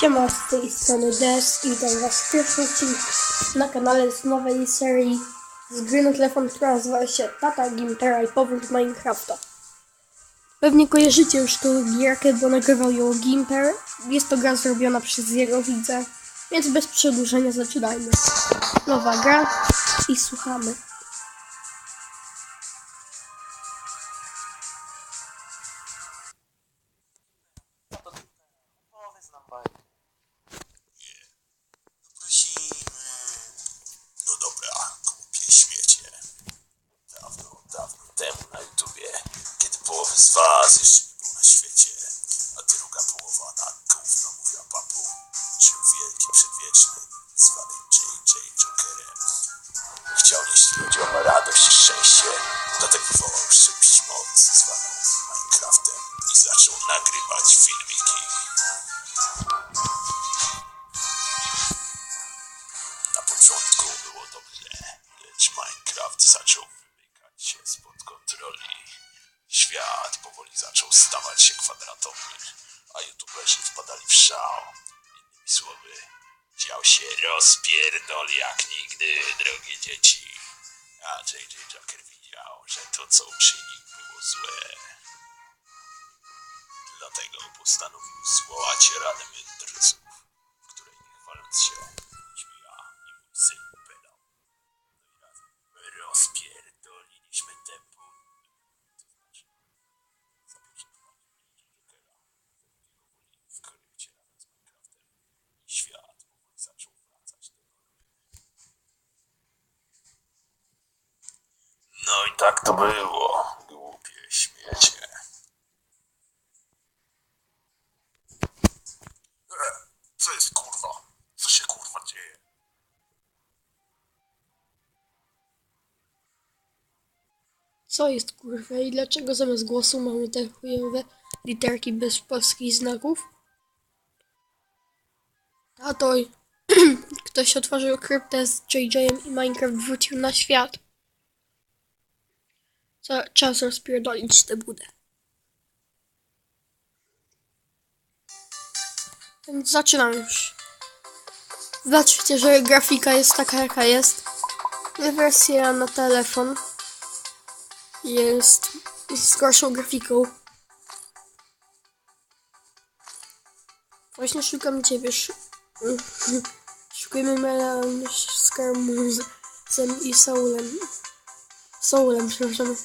Siema, z tej strony Des i witam was w pierwszym odcinku na kanale z nowej serii z gry na telefon, która nazywa się Tata Gimtera i powrót Minecrafta. Pewnie kojarzycie już tą gierkę, bo nagrywał ją Gimper. Jest to gra zrobiona przez jego widza, więc bez przedłużenia zaczynajmy. Nowa gra i słuchamy. Jeszcze nie było na świecie, a druga połowa na gówno mówiła papu, żył wielki przedwieczny, zwany JJ Jokerem. Chciał nieść ludziom radość i szczęście, dlatego wołał czymś moc zwaną Minecraftem i zaczął nagrywać filmiki. Na początku było dobrze, lecz Minecraft zaczął wymykać się spod kontroli. Świat powoli zaczął stawać się kwadratowy, a youtuberzy wpadali w szał. Innymi słowy, dział się rozpierdol jak nigdy, drogie dzieci. A JJ Joker widział, że to co uczynił było złe. Dlatego postanowił zwołać Radę Mędrców, w której nie chwaląc się, tak to było, głupie śmiecie. E, Co jest kurwa? Co się kurwa dzieje? Co jest kurwa i dlaczego zamiast głosu mamy te chujowe literki bez polskich znaków? A to ktoś otworzył kryptę z JJ-em i Minecraft wrócił na świat. Co, czas rozpierdolić tę budę. Więc zaczynam już. Zobaczcie, że grafika jest taka jaka jest. Wersja na telefon jest z gorszą grafiką. Właśnie szukam ciebie. Sz... Szukujemy Melan z Karmuzem i Soulem. Soulem, przepraszam.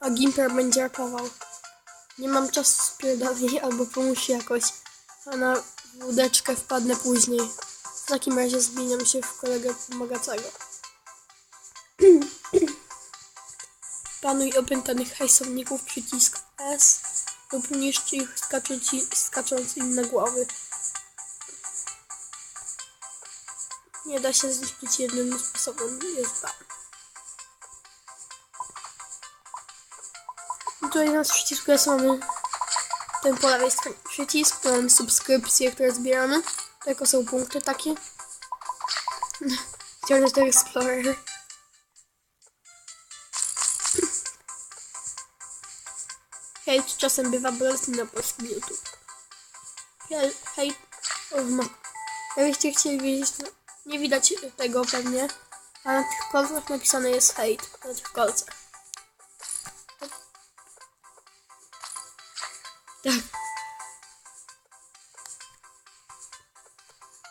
A Gimper będzie rapował. Nie mam czasu spierdolić albo pomóż jakoś. A na wódeczkę wpadnę później. W takim razie zmieniam się w kolegę pomagacego. Panuj opętanych hajsowników przycisk S lub niszcz ich skacząc, skacząc im na głowy. Nie da się zniszczyć jednym sposobem, jest. I tutaj na przycisku S mamy ten po lewej stronie przycisk, tu mamy subskrypcje, które zbieramy. Tylko są punkty takie. Internet Explorer. Hejt czasem bywa bolesny na polskim YouTube. Hej, hejt. O, ma. Jakbyście chcieli wiedzieć, to nie widać tego pewnie, a na tych kolcach napisane jest hejt. Na tych kolcach. Tak.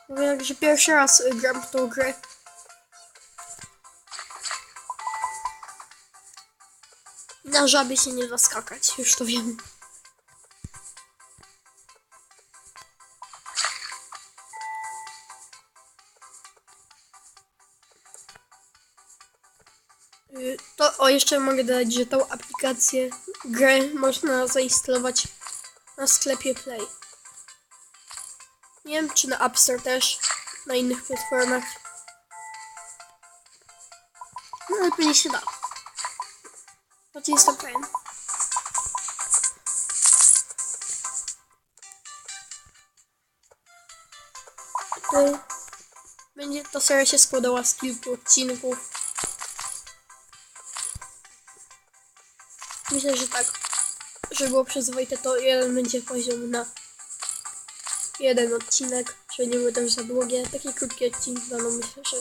Mówię, że pierwszy raz gram w tą grę. Na żabie się nie da skakać, już to wiem. To o jeszcze mogę dodać, że tą aplikację grę można zainstalować na sklepie Play. Nie wiem czy na App Store też, na innych platformach. No ale pewnie się da. Choć nie jestem pewien. Będzie to seria się składała z kilku odcinków. Myślę, że tak. Żeby było przyzwoite, to jeden będzie poziom na jeden odcinek, że nie będą za długie. Takie krótkie odcinki będą myślę, że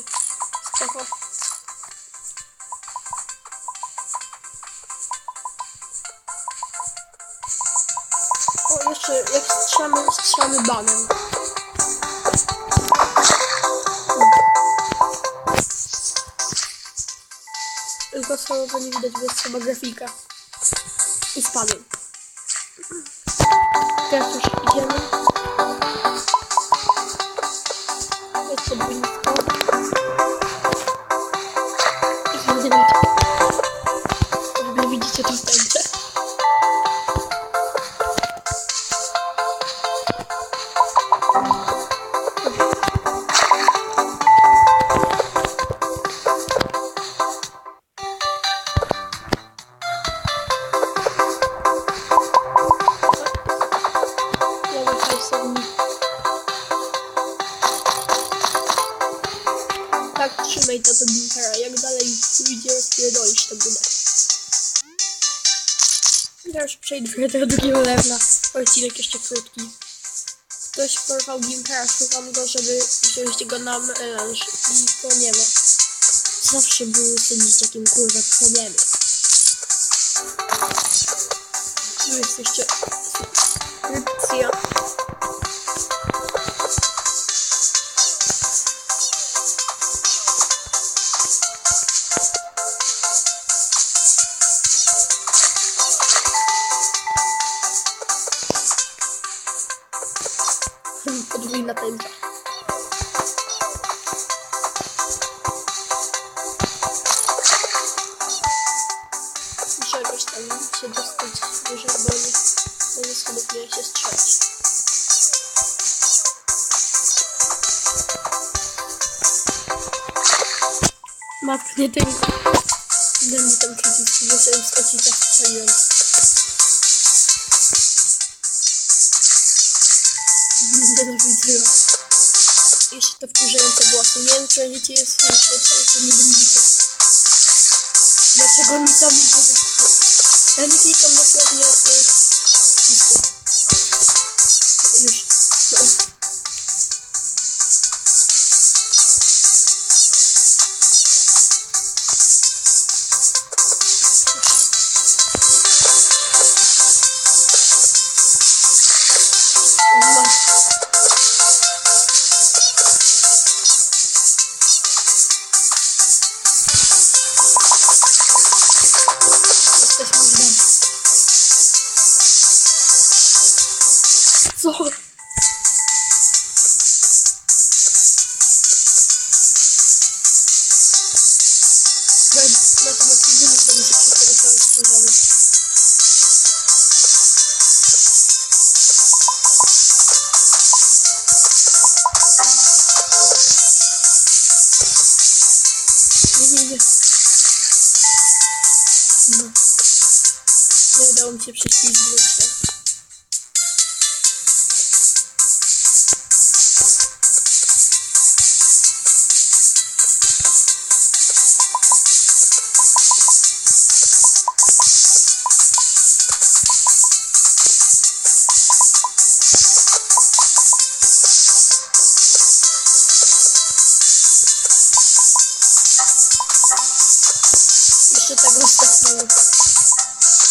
spoko. O, jeszcze jak strzelamy, strzelamy banem. Tylko słabo nie widać, bo jest słaba grafika. Espadão. Até a Ja już przejdę do drugiego levela. Odcinek jeszcze krótki. Ktoś porwał Gimpera, szukam go, żeby wziąć go na melanż i go nie ma. Zawsze były z tym dzieciakiem kurwa problemy. Tu jest jeszcze. Tam się dostać wyżej, bo nie, bo nie schodów nie się strzelać. Matko, nie ten... Mi tam przycisk, bo sobie skoczyć, tak strzeliłem. Nienawidzę. Jeszcze te wkurzające głosy. Nie wiem, czy będziecie je słyszeć, ale to nie będziecie. Dlaczego mi tam nie Ja nie klikam dosłownie na listy. No. Nie udało mi się prześpić większe.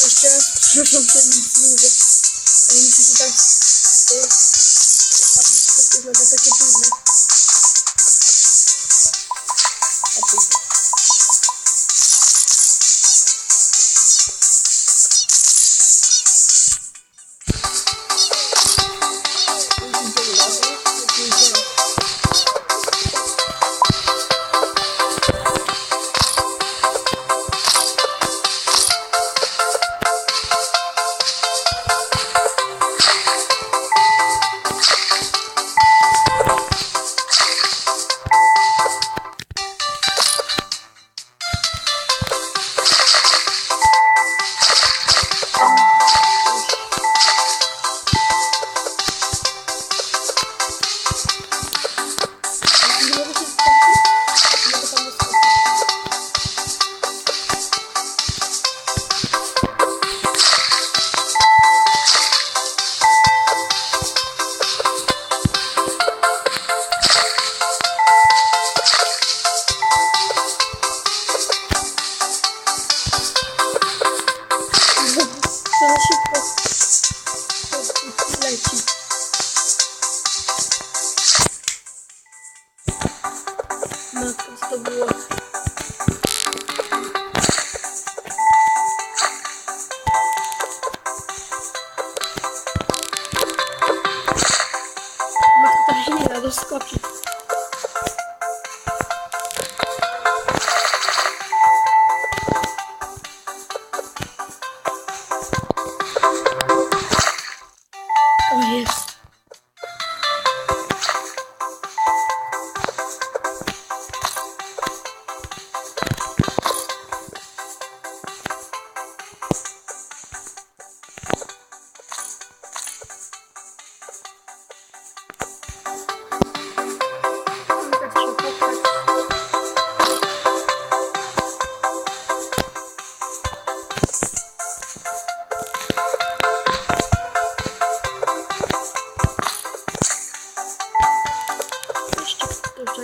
Jeszcze raz przepraszam, że nic nie mówię. Ale mi się tak... To tam society.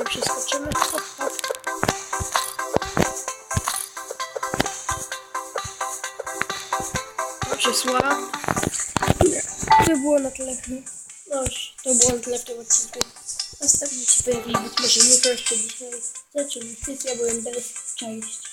Przeskoczymy. Hop, hop. Nie. To było na tyle. No, już, to było na tyle w tym odcinku. Następnie się pojawi być może jutro, jeszcze dzisiaj. Zaczynamy. Ja byłem Bez. Cześć.